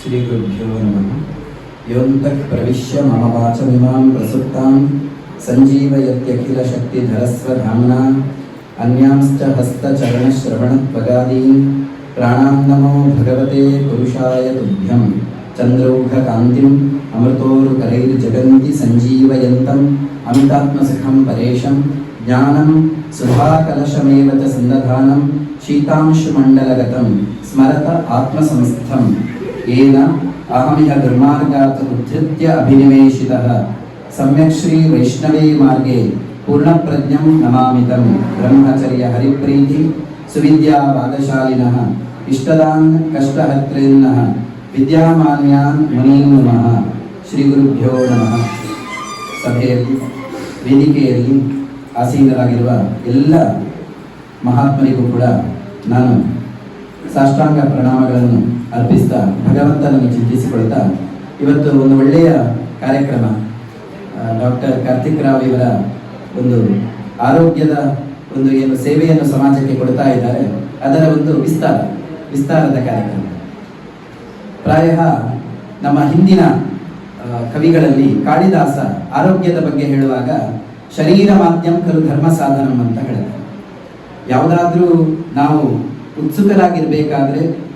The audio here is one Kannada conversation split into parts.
శ్రీ గురుభ్యో నమ యోంతః ప్రవిశ్య ప్రసుప్తాం సంజీవయత్యఖిలశక్తిధరస్వధామ్నా అన్యాంశ్చ హస్తచరణశ్రవణత్వగాదీన్ ప్రాణాన్నమో భగవతే పురుషాయ తుభ్యం చంద్రౌఘకాంతిం అమృతోరుకరైర్జగంతి సంజీవయంతం అమితాత్మసుఖం పరేషం జ్ఞానం సుధాకలశమేవ సందధానం శీతాంశుమండలగతం స్మరత ఆత్మసంస్థం येन अहमिह दुर्मार्गात् उद्धृत्य अभिनिवेशितः सम्यक् श्रीवैष्णवे मार्गे पूर्णप्रज्ञं नमामितं ब्रह्मचर्यहरिप्रीति सुविद्यावादशालिनः इष्टदान् कष्टहर्तॄन्नः विद्यामान्यान् मुनीन् नमः ಶ್ರೀಗುರುಭ್ಯೋ ನಮಃ ಸಭೆಯಲ್ಲಿ ವೇದಿಕೆಯಲ್ಲಿ ಆಸೀನರಾಗಿರುವ ಎಲ್ಲ ಮಹಾತ್ಮರಿಗೂ ಕೂಡ ನಾನು ಸಾಷ್ಟಾಂಗ ಪ್ರಣಾಮಗಳನ್ನು ಅರ್ಪಿಸ್ತಾ ಭಗವಂತನನ್ನು ಚಿಂತಿಸಿಕೊಳ್ತಾ ಇವತ್ತು ಒಂದು ಒಳ್ಳೆಯ ಕಾರ್ಯಕ್ರಮ ಡಾಕ್ಟರ್ ಕಾರ್ತಿಕ್ ರಾವ್ ಇವರ ಒಂದು ಆರೋಗ್ಯದ ಒಂದು ಏನು ಸೇವೆಯನ್ನು ಸಮಾಜಕ್ಕೆ ಕೊಡ್ತಾ ಇದ್ದಾರೆ. ಅದರ ಒಂದು ವಿಸ್ತಾರ, ವಿಸ್ತಾರದ ಕಾರ್ಯಕ್ರಮ. ಪ್ರಾಯ ನಮ್ಮ ಹಿಂದಿನ ಕವಿಗಳಲ್ಲಿ ಕಾಳಿದಾಸ ಆರೋಗ್ಯದ ಬಗ್ಗೆ ಹೇಳುವಾಗ ಶರೀರ ಮಾಧ್ಯಮ ಕರು ಧರ್ಮ ಸಾಧನಂ ಅಂತ ಹೇಳಿದ್ದಾರೆ ಯಾವುದಾದ್ರೂ ನಾವು ಉತ್ಸುಕರಾಗಿರ್ಬೇಕಾದ್ರೆ,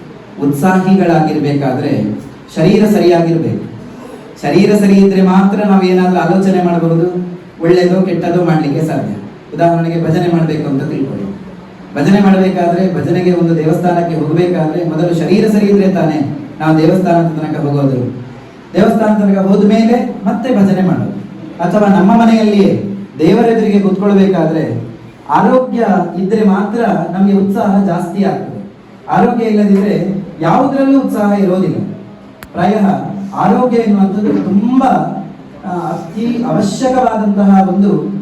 ಉತ್ಸಾಹಿಗಳಾಗಿರ್ಬೇಕಾದ್ರೆ ಶರೀರ ಸರಿಯಾಗಿರ್ಬೇಕು. ಶರೀರ ಸರಿ ಇದ್ರೆ ಮಾತ್ರ ನಾವು ಆಲೋಚನೆ ಮಾಡಬಹುದು ಒಳ್ಳೆಯದೋ ಕೆಟ್ಟದೋ ಮಾಡಲಿಕ್ಕೆ ಸಾಧ್ಯ. ಉದಾಹರಣೆಗೆ ಭಜನೆ ಮಾಡಬೇಕು ಅಂತ ತಿಳ್ಕೊಳ್ಳಿ. ಭಜನೆ ಮಾಡಬೇಕಾದ್ರೆ ಭಜನೆಗೆ ಒಂದು ದೇವಸ್ಥಾನಕ್ಕೆ ಹೋಗಬೇಕಾದ್ರೆ ಮೊದಲು ಶರೀರ ಸರಿ ಇದ್ರೆ ತಾನೇ ನಾವು ದೇವಸ್ಥಾನದ ತನಕ ಹೋಗೋದು. ದೇವಸ್ಥಾನ ತನಕ ಹೋದ ಮೇಲೆ ಮತ್ತೆ ಭಜನೆ ಮಾಡೋದು. ಅಥವಾ ನಮ್ಮ ಮನೆಯಲ್ಲಿಯೇ ದೇವರೆದುರಿಗೆ ಕೂತ್ಕೊಳ್ಬೇಕಾದ್ರೆ ಆರೋಗ್ಯ ಇದ್ರೆ ಮಾತ್ರ ನಮಗೆ ಉತ್ಸಾಹ ಜಾಸ್ತಿ ಆಗ್ತದೆ. ಆರೋಗ್ಯ ಇಲ್ಲದಿದ್ರೆ ಯಾವುದರಲ್ಲೂ ಉತ್ಸಾಹ ಇರೋದಿಲ್ಲ. ಪ್ರಾಯ ಆರೋಗ್ಯ ಎನ್ನುವಂಥದ್ದು ತುಂಬಾ ಅತಿ ಅವಶ್ಯಕವಾದಂತಹ ಒಂದು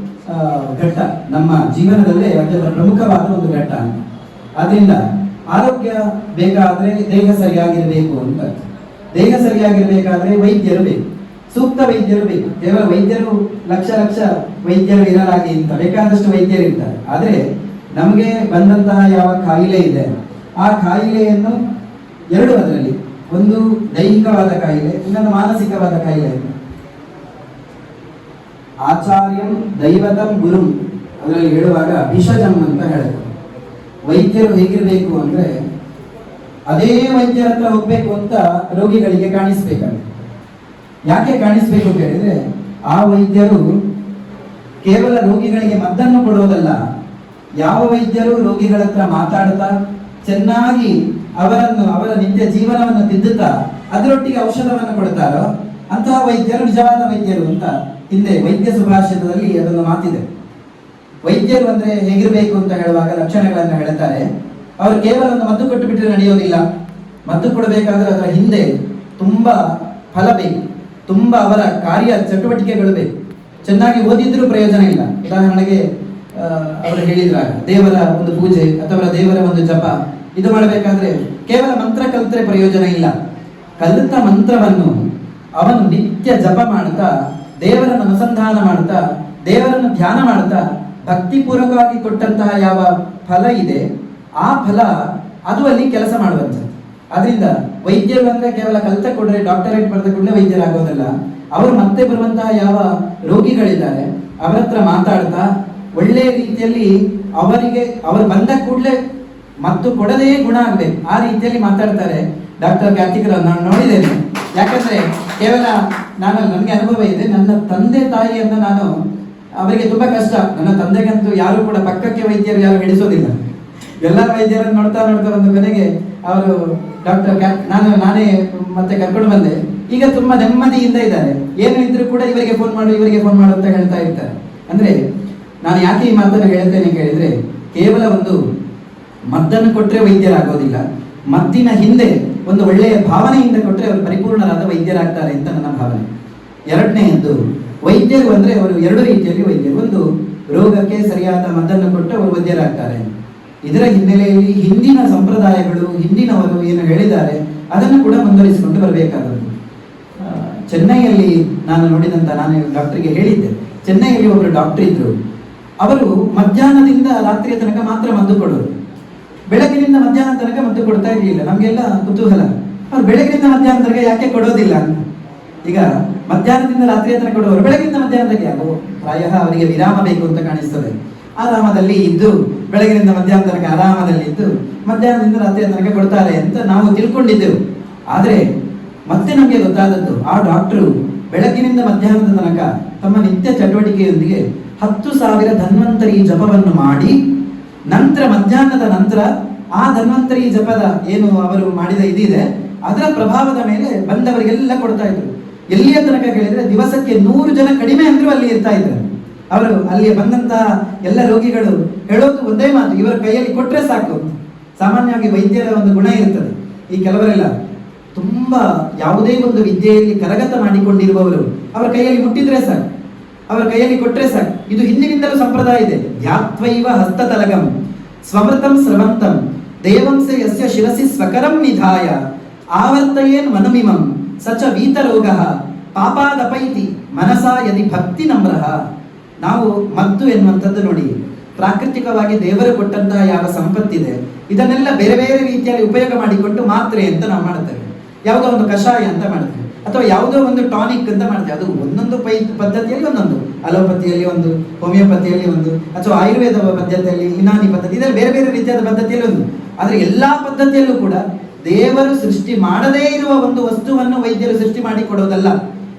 ಘಟ್ಟ. ನಮ್ಮ ಜೀವನದಲ್ಲೇ ಅತ್ಯಂತ ಪ್ರಮುಖವಾದ ಒಂದು ಘಟ್ಟ ಅಂತ. ಆದ್ರಿಂದ ಆರೋಗ್ಯ ಬೇಕಾದ್ರೆ ದೇಹ ಸರಿಯಾಗಿರಬೇಕು ಅಂತ. ದೇಹ ಸರಿಯಾಗಿರಬೇಕಾದ್ರೆ ವೈದ್ಯರು ಬೇಕು. ಸೂಕ್ತ ವೈದ್ಯರು ಬೇಕು. ಕೇವಲ ವೈದ್ಯರು ಲಕ್ಷ ಲಕ್ಷ ವೈದ್ಯರು ಇರಲಾಗಿ ಅಂತ ಬೇಕಾದಷ್ಟು ವೈದ್ಯರು ಇರ್ತಾರೆ ಆದರೆ ನಮಗೆ ಬಂದಂತಹ ಯಾವ ಕಾಯಿಲೆ ಇದೆ? ಆ ಕಾಯಿಲೆಯನ್ನು ಎರಡು ಅದರಲ್ಲಿ ಒಂದು ದೈಹಿಕವಾದ ಕಾಯಿಲೆ, ಇನ್ನೊಂದು ಮಾನಸಿಕವಾದ ಕಾಯಿಲೆ. ಆಚಾರ್ಯಂ ದೈವತಂ ಗುರುಂ. ಅದರಲ್ಲಿ ಹೇಳುವಾಗ ಭಿಷಜಂ ಅಂತ ಹೇಳ್ತಾರೆ ವೈದ್ಯರು ಹೇಗಿರಬೇಕು ಅಂದ್ರೆ, ಅದೇ ವೈದ್ಯರ ಹತ್ರ ಹೋಗ್ಬೇಕು ಅಂತ ರೋಗಿಗಳಿಗೆ ಕಾಣಿಸ್ಬೇಕಾಗುತ್ತೆ ಯಾಕೆ ಕಾಣಿಸ್ಬೇಕು ಅಂತ ಹೇಳಿದ್ರೆ, ಆ ವೈದ್ಯರು ಕೇವಲ ರೋಗಿಗಳಿಗೆ ಮದ್ದನ್ನು ಕೊಡೋದಲ್ಲ ಯಾವ ವೈದ್ಯರು ರೋಗಿಗಳ ಹತ್ರ ಮಾತಾಡ್ತಾ ಚೆನ್ನಾಗಿ ಅವರನ್ನು, ಅವರ ನಿತ್ಯ ಜೀವನವನ್ನು ತಿದ್ದುತ್ತಾ ಅದರೊಟ್ಟಿಗೆ ಔಷಧವನ್ನು ಕೊಡುತ್ತಾರೋ, ಅಂತಹ ವೈದ್ಯರು ನಿಜವಾದ ವೈದ್ಯರು ಅಂತ ಹಿಂದೆ ವೈದ್ಯ ಸುಭಾಷಿತದಲ್ಲಿ ಅದನ್ನು ಮಾತಿದೆ. ವೈದ್ಯರು ಅಂದ್ರೆ ಹೇಗಿರಬೇಕು ಅಂತ ಹೇಳುವಾಗ ಲಕ್ಷಣಗಳನ್ನು ಹೇಳುತ್ತಾರೆ. ಅವರು ಕೇವಲ ಒಂದು ಮದ್ದು ಕೊಟ್ಟು ಬಿಟ್ಟರೆ ನಡೆಯೋದಿಲ್ಲ. ಮದ್ದು ಕೊಡಬೇಕಾದ್ರೆ ಅದರ ಹಿಂದೆ ತುಂಬಾ ಫಲ ಬೇಕು. ತುಂಬಾ ಅವರ ಕಾರ್ಯ ಚಟುವಟಿಕೆಗಳು ಬೇಕು. ಚೆನ್ನಾಗಿ ಓದಿದ್ರೂ ಪ್ರಯೋಜನ ಇಲ್ಲ. ಉದಾಹರಣೆಗೆ ಅವರು ಹೇಳಿದ್ರಾಗ ದೇವರ ಒಂದು ಪೂಜೆ ಅಥವಾ ದೇವರ ಒಂದು ಜಪ, ಇದು ಮಾಡಬೇಕಾದ್ರೆ ಕೇವಲ ಮಂತ್ರ ಕಲಿತ್ರೆ ಪ್ರಯೋಜನ ಇಲ್ಲ. ಕಲಿತ ಮಂತ್ರವನ್ನು ಅವನು ನಿತ್ಯ ಜಪ ಮಾಡ್ತಾ, ದೇವರನ್ನು ಅನುಸಂಧಾನ ಮಾಡ್ತಾ, ದೇವರನ್ನು ಧ್ಯಾನ ಮಾಡ್ತಾ, ಭಕ್ತಿಪೂರ್ವಕವಾಗಿ ಕೊಟ್ಟಂತಹ ಯಾವ ಫಲ ಇದೆ, ಆ ಫಲ ಅದು ಅಲ್ಲಿ ಕೆಲಸ ಮಾಡುವಂಥದ್ದು. ಅದರಿಂದ ವೈದ್ಯರು ಅಂದ್ರೆ ಕೇವಲ ಕಲಿತ ಕೊಡ್ರೆ ಡಾಕ್ಟರೇಟ್ ಬರೆದ ಕೂಡಲೇ ವೈದ್ಯರಾಗೋದಲ್ಲ. ಅವರು ಮತ್ತೆ ಬರುವಂತಹ ಯಾವ ರೋಗಿಗಳಿದ್ದಾರೆ, ಅವರ ಹತ್ರ ಮಾತಾಡ್ತಾ ಒಳ್ಳೆಯ ರೀತಿಯಲ್ಲಿ ಅವರಿಗೆ, ಅವರು ಬಂದ ಕೂಡಲೇ ಮತ್ತು ಕೊಡದೇ ಗುಣ ಆಗ್ಬೇಕು. ಆ ರೀತಿಯಲ್ಲಿ ಮಾತಾಡ್ತಾರೆ ಡಾಕ್ಟರ್ ಕಾರ್ತಿಕರ ನಾನು ನೋಡಿದ್ದೇನೆ. ಯಾಕಂದ್ರೆ ಕೇವಲ ನಾನು ನನಗೆ ಅನುಭವ ಇದೆ. ನನ್ನ ತಂದೆ ತಾಯಿಯನ್ನು ನಾನು, ಅವರಿಗೆ ತುಂಬಾ ಕಷ್ಟ. ನನ್ನ ತಂದೆಗಂತೂ ಯಾರು ಕೂಡ ಪಕ್ಕಕ್ಕೆ ವೈದ್ಯರು ಯಾರು ಹಿಡಿಸೋದಿಲ್ಲ. ಎಲ್ಲ ವೈದ್ಯರನ್ನು ನೋಡ್ತಾ ನೋಡ್ತಾ ಒಂದು ಕೊನೆಗೆ ಅವರು ಡಾಕ್ಟರ್ ನಾನು, ನಾನೇ, ಮತ್ತೆ ಕರ್ಕೊಂಡು ಬಂದೆ. ಈಗ ತುಂಬಾ ನೆಮ್ಮದಿಯಿಂದ ಇದ್ದಾರೆ. ಏನು ಇದ್ರೂ ಕೂಡ ಇವರಿಗೆ ಫೋನ್ ಮಾಡು, ಇವರಿಗೆ ಫೋನ್ ಮಾಡು ಅಂತ ಹೇಳ್ತಾ ಇರ್ತಾರೆ. ಅಂದ್ರೆ, ನಾನು ಯಾಕೆ ಈ ಮಾತನ್ನು ಹೇಳ್ತೇನೆ ಕೇಳಿದ್ರೆ ಕೇವಲ ಒಂದು ಮದ್ದನ್ನು ಕೊಟ್ಟರೆ ವೈದ್ಯರಾಗೋದಿಲ್ಲ. ಮದ್ದಿನ ಹಿಂದೆ ಒಂದು ಒಳ್ಳೆಯ ಭಾವನೆಯಿಂದ ಕೊಟ್ಟರೆ ಅವರು ಪರಿಪೂರ್ಣರಾದ ವೈದ್ಯರಾಗ್ತಾರೆ ಅಂತ ನನ್ನ ಭಾವನೆ. ಎರಡನೆಯದ್ದು, ವೈದ್ಯರು ಅಂದ್ರೆ ಅವರು ಎರಡು ರೀತಿಯಲ್ಲಿ ವೈದ್ಯರು. ಒಂದು, ರೋಗಕ್ಕೆ ಸರಿಯಾದ ಮದ್ದನ್ನು ಕೊಟ್ಟು ಅವರು ವೈದ್ಯರಾಗ್ತಾರೆ. ಇದರ ಹಿನ್ನೆಲೆಯಲ್ಲಿ ಹಿಂದಿನ ಸಂಪ್ರದಾಯಗಳು, ಹಿಂದಿನವರು ಏನು ಹೇಳಿದ್ದಾರೆ, ಅದನ್ನು ಕೂಡ ಮುಂದುವರಿಸಿಕೊಂಡು ಬರಬೇಕಾದದ್ದು. ಚೆನ್ನೈಯಲ್ಲಿ ನಾನು ನೋಡಿದಂತ ನಾನು ಡಾಕ್ಟರ್ಗೆ ಹೇಳಿದ್ದೆ. ಚೆನ್ನೈಯಲ್ಲಿ ಒಬ್ಬರು ಡಾಕ್ಟರ್ ಇದ್ರು. ಅವರು ಮಧ್ಯಾಹ್ನದಿಂದ ರಾತ್ರಿಯ ತನಕ ಮಾತ್ರ ಮದ್ದು ಕೊಡೋರು. ಬೆಳಗಿನಿಂದ ಮಧ್ಯಾಹ್ನ ತನಕ ಮದ್ದು ಕೊಡ್ತಾ ಇರಲಿಲ್ಲ. ನಮಗೆಲ್ಲ ಕುತೂಹಲ. ಅವ್ರು ಬೆಳಗಿನಿಂದ ತನಕ ಯಾಕೆ ಕೊಡೋದಿಲ್ಲ? ಈಗ ಮಧ್ಯಾಹ್ನದಿಂದ ರಾತ್ರಿಯ ತನಕ ಕೊಡುವವರು ಬೆಳಗಿನಿಂದ ತನಕ ಯಾಕೋ ಪ್ರಾಯಃ ಅವರಿಗೆ ವಿರಾಮ ಬೇಕು ಅಂತ ಕಾಣಿಸ್ತದೆ. ಆರಾಮದಲ್ಲಿ ಇದ್ದು ಬೆಳಗಿನಿಂದ ಮಧ್ಯಾಹ್ನ ತನಕ ಆರಾಮದಲ್ಲಿ ಇದ್ದು ಮಧ್ಯಾಹ್ನದಿಂದ ರಾತ್ರಿಯ ತನಕ ಕೊಡ್ತಾರೆ ಅಂತ ನಾವು ತಿಳ್ಕೊಂಡಿದ್ದೆವು. ಆದರೆ ಮತ್ತೆ ನಮಗೆ ಗೊತ್ತಾದದ್ದು, ಆ ಡಾಕ್ಟರು ಬೆಳಗಿನಿಂದ ಮಧ್ಯಾಹ್ನದ ತನಕ ತಮ್ಮ ನಿತ್ಯ ಚಟುವಟಿಕೆಯೊಂದಿಗೆ ಹತ್ತು ಸಾವಿರ ಧನ್ವಂತರಿ ಜಪವನ್ನು ಮಾಡಿ, ನಂತರ ಮಧ್ಯಾಹ್ನದ ನಂತರ ಆ ಧನ್ವಂತರಿ ಜಪದ ಏನು ಅವರು ಮಾಡಿದ ಇದಿದೆ, ಅದರ ಪ್ರಭಾವದ ಮೇಲೆ ಬಂದವರಿಗೆಲ್ಲ ಕೊಡ್ತಾ ಇದ್ರು. ಎಲ್ಲಿಯ ತನಕ ಕೇಳಿದ್ರೆ ದಿವಸಕ್ಕೆ ನೂರು ಜನ ಕಡಿಮೆ ಅಂದ್ರೂ ಅಲ್ಲಿ ಇರ್ತಾ ಇದ್ರು. ಅವರು ಅಲ್ಲಿ ಬಂದಂತಹ ಎಲ್ಲ ರೋಗಿಗಳು ಹೇಳೋದು ಒಂದೇ ಮಾತು, ಇವರ ಕೈಯಲ್ಲಿ ಕೊಟ್ಟರೆ ಸಾಕು ಸಾಮಾನ್ಯವಾಗಿ ವೈದ್ಯರ ಒಂದು ಗುಣ ಇರ್ತದೆ ಈ ಕೆಲವರೆಲ್ಲ ತುಂಬಾ ಯಾವುದೇ ಒಂದು ವಿದ್ಯೆಯಲ್ಲಿ ಕರಗತ ಮಾಡಿಕೊಂಡಿರುವವರು, ಅವರ ಕೈಯಲ್ಲಿ ಮುಟ್ಟಿದ್ರೆ ಸಾಕು, ಅವರ ಕೈಯಲ್ಲಿ ಕೊಟ್ಟರೆ ಸಾಕು. ಇದು ಹಿಂದಿನಿಂದಲೂ ಸಂಪ್ರದಾಯ ಇದೆ. ಧ್ಯಾತ್ವೈವ ಹಸ್ತತಲಗಂ, ಸ್ವಮೃತಂ ಸ್ರವಂತಂ, ದೇವಂಸ ಯಸ್ಯ ಶಿರಸಿ ಸ್ವಕರಂ ನಿಧಾಯ, ಆವರ್ತಯೇನ್ ಮನಮಿಮಂ, ಸಚ ವೀತರೋಗ, ಪಾಪಾದಪೈತಿ ಮನಸಾ ಯದಿ ಭಕ್ತಿ ನಮ್ರಹ ನಾವು ಮತ್ತು ಎನ್ನುವಂಥದ್ದು ನೋಡಿ. ಪ್ರಾಕೃತಿಕವಾಗಿ ದೇವರು ಕೊಟ್ಟಂತಹ ಯಾವ ಸಂಪತ್ತಿದೆ, ಇದನ್ನೆಲ್ಲ ಬೇರೆ ಬೇರೆ ರೀತಿಯಲ್ಲಿ ಉಪಯೋಗ ಮಾಡಿಕೊಂಡು ಮಾತ್ರೆ ಅಂತ ನಾವು ಮಾಡ್ತೇವೆ. ಯಾವುದೋ ಒಂದು ಕಷಾಯ ಅಂತ ಮಾಡ್ತೇವೆ. ಅಥವಾ ಯಾವುದೋ ಒಂದು ಟಾನಿಕ್ ಅಂತ ಮಾಡ್ತೇವೆ. ಅದು ಒಂದೊಂದು ಪೈ, ಪದ್ಧತಿಯಲ್ಲಿ ಒಂದೊಂದು. ಅಲೋಪತಿಯಲ್ಲಿ ಒಂದು, ಹೋಮಿಯೋಪತಿಯಲ್ಲಿ ಒಂದು, ಅಥವಾ ಆಯುರ್ವೇದ ಪದ್ಧತಿಯಲ್ಲಿ ಯುನಾನಿ ಪದ್ಧತಿ ಇದರಲ್ಲಿ ಬೇರೆ ಬೇರೆ ರೀತಿಯಾದ ಪದ್ಧತಿಯಲ್ಲಿ ಒಂದು. ಆದರೆ ಎಲ್ಲ ಪದ್ಧತಿಯಲ್ಲೂ ಕೂಡ ದೇವರು ಸೃಷ್ಟಿ ಮಾಡದೇ ಇರುವ ಒಂದು ವಸ್ತುವನ್ನು ವೈದ್ಯರು ಸೃಷ್ಟಿ ಮಾಡಿ ಕೊಡೋದಲ್ಲ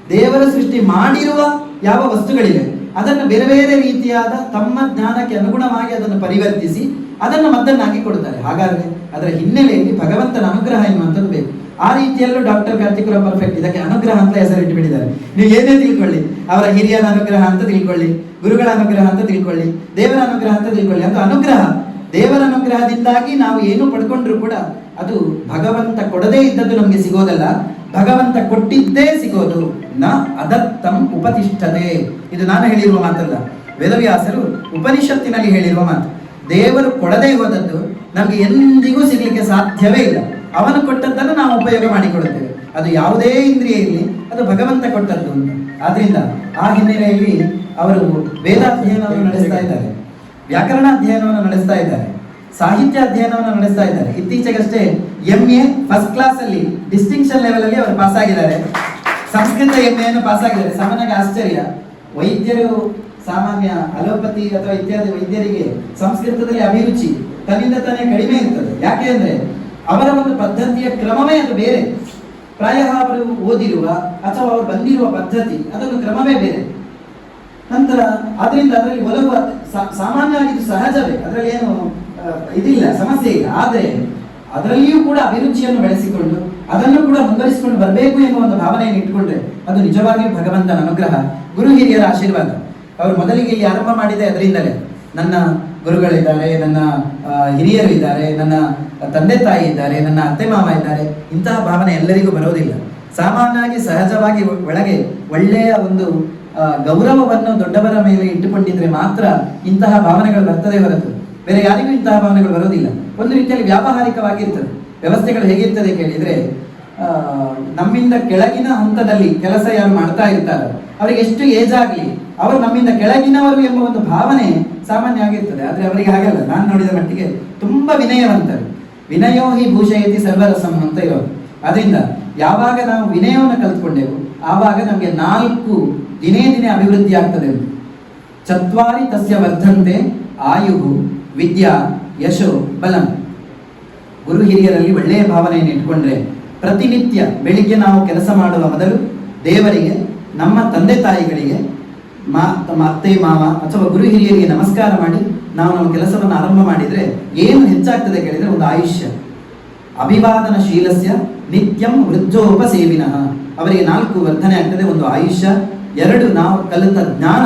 ದೇವರು ಸೃಷ್ಟಿ ಮಾಡಿರುವ ಯಾವ ವಸ್ತುಗಳಿವೆ? ಅದನ್ನು ಬೇರೆ ಬೇರೆ ರೀತಿಯಾದ ತಮ್ಮ ಜ್ಞಾನಕ್ಕೆ ಅನುಗುಣವಾಗಿ ಅದನ್ನು ಪರಿವರ್ತಿಸಿ ಅದನ್ನು ಮದ್ದನ್ನಾಗಿ ಕೊಡುತ್ತಾರೆ. ಹಾಗಾದ್ರೆ ಅದರ ಹಿನ್ನೆಲೆಯಲ್ಲಿ ಭಗವಂತನ ಅನುಗ್ರಹ ಎನ್ನುವಂಥದ್ದು ಬೇಕು. ಆ ರೀತಿಯಲ್ಲೂ ಡಾಕ್ಟರ್ ಕಾರ್ತಿಕುರ ಪರ್ಫೆಕ್ಟ್ ಇದಕ್ಕೆ ಅನುಗ್ರಹ ಅಂತ ಹೆಸರಿಟ್ಟು ಬಿಟ್ಟಿದ್ದಾರೆ. ನೀವು ಏನೇ ತಿಳ್ಕೊಳ್ಳಿ, ಅವರ ಹಿರಿಯರ ಅನುಗ್ರಹ ಅಂತ ತಿಳ್ಕೊಳ್ಳಿ, ಗುರುಗಳ ಅನುಗ್ರಹ ಅಂತ ತಿಳ್ಕೊಳ್ಳಿ, ದೇವರ ಅನುಗ್ರಹ ಅಂತ ತಿಳ್ಕೊಳ್ಳಿ. ಅದು ಅನುಗ್ರಹ. ದೇವರ ಅನುಗ್ರಹದಿಂದಾಗಿ ನಾವು ಏನು ಪಡ್ಕೊಂಡ್ರು ಕೂಡ ಅದು ಭಗವಂತ ಕೊಡದೇ ಇದ್ದದ್ದು ನಮಗೆ ಸಿಗೋದಲ್ಲ. ಭಗವಂತ ಕೊಟ್ಟಿದ್ದೇ ಸಿಗೋದು. ನ ಅದತ್ತಂ ಉಪತಿಷ್ಠತೆ. ಇದು ನಾನು ಹೇಳಿರುವ ಮಾತಲ್ಲ. ವೇದವ್ಯಾಸರು ಉಪನಿಷತ್ತಿನಲ್ಲಿ ಹೇಳಿರುವ ಮಾತು. ದೇವರು ಕೊಡದೇ ಹೋದದ್ದು ನಮಗೆ ಎಂದಿಗೂ ಸಿಗಲಿಕ್ಕೆ ಸಾಧ್ಯವೇ ಇಲ್ಲ. ಅವನು ಕೊಟ್ಟದ್ದನ್ನು ನಾವು ಉಪಯೋಗ ಮಾಡಿಕೊಳ್ಳುತ್ತೇವೆ ಅದು ಯಾವುದೇ ಇಂದ್ರಿಯ ಇರಲಿ, ಅದು ಭಗವಂತ ಕೊಟ್ಟದ್ದು ಅಂತ. ಆದ್ರಿಂದ ಆ ಹಿನ್ನೆಲೆಯಲ್ಲಿ ಅವರು ವೇದಾಧ್ಯಯನವನ್ನು ನಡೆಸ್ತಾ ಇದ್ದಾರೆ. ವ್ಯಾಕರಣ ಅಧ್ಯಯನವನ್ನು ನಡೆಸ್ತಾ ಇದ್ದಾರೆ. ಸಾಹಿತ್ಯ ಅಧ್ಯಯನವನ್ನು ನಡೆಸ್ತಾ ಇದ್ದಾರೆ. ಇತ್ತೀಚೆಗಷ್ಟೇ ಎಂ ಎ ಫಸ್ಟ್ ಕ್ಲಾಸ್ ಅಲ್ಲಿ ಡಿಸ್ಟಿಂಕ್ಷನ್ ಲೆವೆಲ್ ಅಲ್ಲಿ ಅವರು ಪಾಸ್ ಆಗಿದ್ದಾರೆ. ಸಂಸ್ಕೃತ ಎಂ ಎನ್ನು ಪಾಸ್ ಆಗಿದ್ದಾರೆ. ಸಾಮಾನ್ಯವಾಗಿ ಆಶ್ಚರ್ಯ. ವೈದ್ಯರು ಸಾಮಾನ್ಯ ಅಲೋಪತಿ ಅಥವಾ ಇತ್ಯಾದಿ ವೈದ್ಯರಿಗೆ ಸಂಸ್ಕೃತದಲ್ಲಿ ಅಭಿರುಚಿ ತನ್ನಿಂದ ತಾನೇ ಕಡಿಮೆ ಇರ್ತದೆ. ಯಾಕೆ ಅಂದ್ರೆ ಅವರ ಒಂದು ಪದ್ಧತಿಯ ಕ್ರಮವೇ ಅದು ಬೇರೆ. ಪ್ರಾಯ ಅವರು ಓದಿರುವ ಅಥವಾ ಅವರು ಬಂದಿರುವ ಪದ್ಧತಿ ಅದೊಂದು ಕ್ರಮವೇ ಬೇರೆ. ನಂತರ ಅದರಿಂದ ಅದರಲ್ಲಿ ಒಲವು ಸಾಮಾನ್ಯವಾಗಿ ಸಹಜವೇ. ಅದರಲ್ಲಿ ಏನು ಇದಿಲ್ಲ, ಸಮಸ್ಯೆ ಇಲ್ಲ. ಆದರೆ ಅದರಲ್ಲಿಯೂ ಕೂಡ ಅಭಿರುಚಿಯನ್ನು ಬೆಳೆಸಿಕೊಂಡು ಅದನ್ನು ಕೂಡ ಮುಂದುವರಿಸಿಕೊಂಡು ಬರಬೇಕು ಎನ್ನುವ ಒಂದು ಭಾವನೆಯನ್ನು ಇಟ್ಟುಕೊಂಡ್ರೆ ಅದು ನಿಜವಾಗಿಯೂ ಭಗವಂತನ ಅನುಗ್ರಹ, ಗುರು ಹಿರಿಯರ ಆಶೀರ್ವಾದ. ಅವರು ಮೊದಲಿಗೆ ಇಲ್ಲಿ ಆರಂಭ ಮಾಡಿದೆ ಅದರಿಂದಲೇ. ನನ್ನ ಗುರುಗಳಿದ್ದಾರೆ, ನನ್ನ ಹಿರಿಯರು ಇದ್ದಾರೆ, ನನ್ನ ತಂದೆ ತಾಯಿ ಇದ್ದಾರೆ, ನನ್ನ ಅತ್ತೆ ಮಾವ ಇದ್ದಾರೆ. ಇಂತಹ ಭಾವನೆ ಎಲ್ಲರಿಗೂ ಬರೋದಿಲ್ಲ. ಸಾಮಾನ್ಯವಾಗಿ ಸಹಜವಾಗಿ ಒಳಗೆ ಒಳ್ಳೆಯ ಒಂದು ಗೌರವವನ್ನು ದೊಡ್ಡವರ ಮೇಲೆ ಇಟ್ಟುಕೊಂಡಿದ್ರೆ ಮಾತ್ರ ಇಂತಹ ಭಾವನೆಗಳು ಬರ್ತದೆ ಹೊರತು. ಬೇರೆ ಯಾರಿಗೂ ಇಂತಹ ಭಾವನೆಗಳು ಬರೋದಿಲ್ಲ ಒಂದು ರೀತಿಯಲ್ಲಿ ವ್ಯಾವಹಾರಿಕವಾಗಿರ್ತದೆ ವ್ಯವಸ್ಥೆಗಳು ಹೇಗಿರ್ತದೆ ಕೇಳಿದ್ರೆ ನಮ್ಮಿಂದ ಕೆಳಗಿನ ಹಂತದಲ್ಲಿ ಕೆಲಸ ಯಾರು ಮಾಡ್ತಾ ಇರ್ತಾರೋ, ಅವರಿಗೆ ಎಷ್ಟು ಏಜ್ ಆಗಲಿ, ಅವರು ನಮ್ಮಿಂದ ಕೆಳಗಿನವರು ಎಂಬ ಒಂದು ಭಾವನೆ ಸಾಮಾನ್ಯ ಆಗಿರ್ತದೆ. ಆದ್ರೆ ಅವರಿಗೆ ಹಾಗಲ್ಲ. ನಾನು ನೋಡಿದ ಮಟ್ಟಿಗೆ ತುಂಬಾ ವಿನಯವಂತರು. ವಿನಯೋ ಹಿ ಭೂಷಯತಿ ಸರ್ವರಸಂ ಅಂತ ಇರೋದು ಅದರಿಂದ ಯಾವಾಗ ನಾವು ವಿನಯವನ್ನು ಕಲ್ತ್ಕೊಂಡೆವು, ಆವಾಗ ನಮಗೆ ನಾಲ್ಕು ದಿನೇ ದಿನೇ ಅಭಿವೃದ್ಧಿ ಆಗ್ತದೆ ಚತ್ವಾರಿ ತಸ್ಯ ವರ್ಧಂತೆ ಆಯು ವಿದ್ಯಾ, ಯಶೋ, ಬಲಂ. ಗುರು ಹಿರಿಯರಲ್ಲಿ ಒಳ್ಳೆಯ ಭಾವನೆಯನ್ನು ಇಟ್ಕೊಂಡ್ರೆ ಪ್ರತಿನಿತ್ಯ ಬೆಳಿಗ್ಗೆ ನಾವು ಕೆಲಸ ಮಾಡುವ ಮೊದಲು ದೇವರಿಗೆ, ನಮ್ಮ ತಂದೆ ತಾಯಿಗಳಿಗೆ, ಮಾ, ತಮ್ಮ ಅತ್ತೆ, ಮಾವ ಅಥವಾ ಗುರು ಹಿರಿಯರಿಗೆ ನಮಸ್ಕಾರ ಮಾಡಿ ನಾವು ನಮ್ಮ ಕೆಲಸವನ್ನು ಆರಂಭ ಮಾಡಿದರೆ ಏನು ಹೆಚ್ಚಾಗ್ತದೆ ಕೇಳಿದರೆ ಒಂದು ಆಯುಷ್ಯ. ಅಭಿವಾದನ ಶೀಲಸ್ಯ ನಿತ್ಯಂ ವೃದ್ಧೋಪಸೇವಿನಃ. ಅವರಿಗೆ ನಾಲ್ಕು ವರ್ಧನೆ ಆಗ್ತದೆ, ಒಂದು ಆಯುಷ್ಯ, ಎರಡು ನಾವು ಕಲಿತ ಜ್ಞಾನ,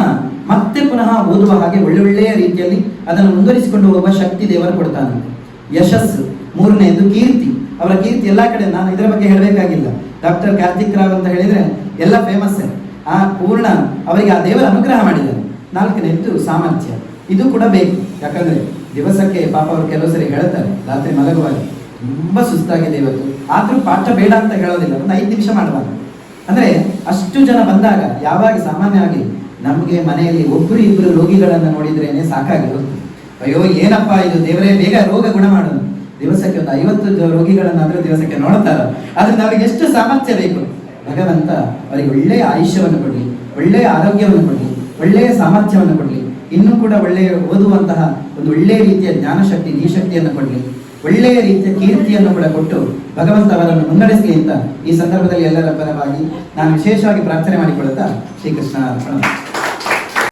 ಮತ್ತೆ ಪುನಃ ಓದುವ ಹಾಗೆ ಒಳ್ಳೊಳ್ಳೆಯ ರೀತಿಯಲ್ಲಿ ಅದನ್ನು ಮುಂದುವರಿಸಿಕೊಂಡು ಹೋಗುವ ಶಕ್ತಿ ದೇವರು ಕೊಡ್ತಾನಂತೆ ಯಶಸ್ಸು. ಮೂರನೆಯದು ಕೀರ್ತಿ. ಅವರ ಕೀರ್ತಿ ಎಲ್ಲ ಕಡೆ ನಾನು ಇದರ ಬಗ್ಗೆ ಹೇಳಬೇಕಾಗಿಲ್ಲ. ಡಾಕ್ಟರ್ ಕಾರ್ತಿಕ್ ರಾವ್ ಅಂತ ಹೇಳಿದ್ರೆ ಎಲ್ಲ ಫೇಮಸ್ ಆ ಪೂರ್ಣ ಅವರಿಗೆ ಆ ದೇವರ ಅನುಗ್ರಹ ಮಾಡಿದ್ದಾರೆ. ನಾಲ್ಕನೆಯದು ಸಾಮರ್ಥ್ಯ. ಇದು ಕೂಡ ಬೇಕು. ಯಾಕಂದ್ರೆ ದಿವಸಕ್ಕೆ ಪಾಪ ಅವರು ಕೆಲವು ಸರಿ ಹೇಳ್ತಾರೆ, ರಾತ್ರಿ ಮಲಗುವಾಗ. ತುಂಬಾ ಸುಸ್ತಾಗಿದೆ ಇವತ್ತು. ಆದ್ರೂ ಪಾಠ ಬೇಡ ಅಂತ ಹೇಳೋದಿಲ್ಲ. ಒಂದು ಐದು ನಿಮಿಷ ಮಾಡಬಾರ್ದು. ಅಂದ್ರೆ ಅಷ್ಟು ಜನ ಬಂದಾಗ ಯಾವಾಗ ಸಾಮಾನ್ಯವಾಗಿ ನಮಗೆ ಮನೆಯಲ್ಲಿ ಒಬ್ಬರು ಇಬ್ಬರು ರೋಗಿಗಳನ್ನ ನೋಡಿದ್ರೇನೆ ಸಾಕಾಗಿರು ಅಯ್ಯೋ, ಏನಪ್ಪ ಇದು? ದೇವರೇ, ಬೇಗ ರೋಗ ಗುಣ ಮಾಡೋದು. ದಿವಸಕ್ಕೆ ಒಂದು ಐವತ್ತು ರೋಗಿಗಳನ್ನಾದರೂ ದಿವಸಕ್ಕೆ ನೋಡ್ತಾರ. ಆದ್ರೆ ಅವರಿಗೆ ಎಷ್ಟು ಸಾಮರ್ಥ್ಯ ಬೇಕು? ಭಗವಂತ ಅವರಿಗೆ ಒಳ್ಳೆಯ ಆಯುಷ್ಯವನ್ನು ಕೊಡಲಿ, ಒಳ್ಳೆಯ ಆರೋಗ್ಯವನ್ನು ಕೊಡಲಿ, ಒಳ್ಳೆಯ ಸಾಮರ್ಥ್ಯವನ್ನು ಕೊಡಲಿ. ಇನ್ನೂ ಕೂಡ ಒಳ್ಳೆಯ ಓದುವಂತಹ ಒಂದು ಒಳ್ಳೆಯ ರೀತಿಯ ಜ್ಞಾನಶಕ್ತಿ, ನೀಶಕ್ತಿಯನ್ನು ಕೊಡಲಿ. ಒಳ್ಳೆಯ ರೀತಿಯ ಕೀರ್ತಿಯನ್ನು ಕೂಡ ಕೊಟ್ಟು ಭಗವಂತ ಅವರನ್ನು ಮುನ್ನಡೆಸಲಿ ಅಂತ ಈ ಸಂದರ್ಭದಲ್ಲಿ ಎಲ್ಲರ ಪರವಾಗಿ ನಾನು ವಿಶೇಷವಾಗಿ ಪ್ರಾರ್ಥನೆ ಮಾಡಿಕೊಳ್ಳುತ್ತಾ ಶ್ರೀಕೃಷ್ಣ ಅರ್ಪಣ